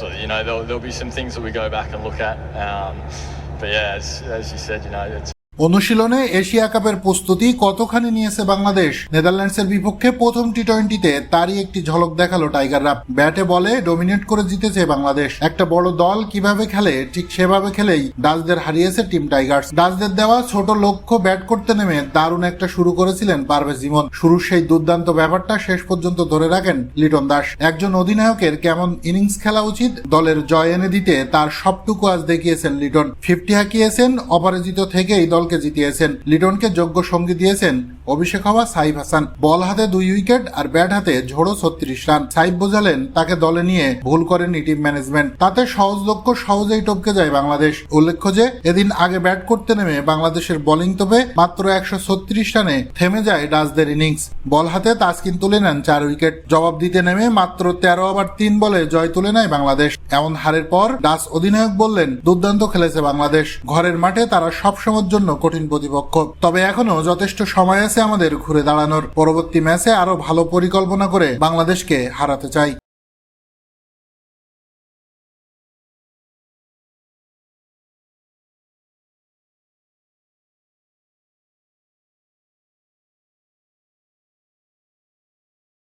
absolutely. You know, there'll, there'll be some things that we go back and look at. Um, but yeah, as, as you said, you know, it's অনুশীলনে Asia কাপের প্রস্তুতি কতখানি নিয়েছে বাংলাদেশ? নেদারল্যান্ডসের বিপক্ষে প্রথম টি টোয়েন্টিতে তারই একটি ঝলক দেখাল টাইগাররা। ব্যাটে বলে ডমিনেট করে জিতেছে বাংলাদেশ। একটা বড় দল কীভাবে খেলে, ঠিক সেভাবে খেলেই ডাচদের হারিয়েছে টিম টাইগার্স। ডাচদের দেওয়া ছোট লক্ষ্য ব্যাট করতে নেমে দারুণ একটা শুরু করেছিলেন পারভেজ ইমন। শুরুর সেই দুর্দান্ত ব্যাপারটা শেষ পর্যন্ত ধরে রাখেন লিটন দাস। একজন অধিনায়কের কেমন ইনিংস খেলা উচিত, দলের জয় এনে দিতে তার সবটুকু আজ দেখিয়েছেন লিটন। ফিফটি হাঁকিয়েছেন, অপরাজিত থেকেই দলকে জিতিয়েছেন। লিটনকে যোগ্য সঙ্গী দিয়েছেন অভিষেক হওয়া সাইফ হাসান। বল হাতে দুই উইকেট আর ব্যাট হাতে ঝোড়ো ছত্রিশ রান। সাইফ বোঝালেন, তাকে দলে নিয়ে ভুল করেনি টিম ম্যানেজমেন্ট। তাতে সহজ লক্ষ্য সহজেই টপকে যায় বাংলাদেশ। উল্লেখ্য যে, এদিন আগে ব্যাট করতে নেমে বাংলাদেশের বোলিং তোপে মাত্র একশো ছত্রিশ রানে থেমে যায় ডাচদের ইনিংস। বল হাতে তাসকিন তুলে নেন চার উইকেট। জবাব দিতে নেমে মাত্র তেরো ওভার তিন বলে জয় তুলে নেয় বাংলাদেশ। এমন হারের পর ডাচ অধিনায়ক বললেন, দুর্দান্ত খেলেছে বাংলাদেশ। ঘরের মাঠে তারা সবসময়ের জন্য কঠিন প্রতিপক্ষ। তবে এখনও যথেষ্ট সময় আছে আমাদের ঘুরে দাঁড়ানোর পরবর্তী ম্যাচে আরও ভালো পরিকল্পনা করে বাংলাদেশকে হারাতে চাই।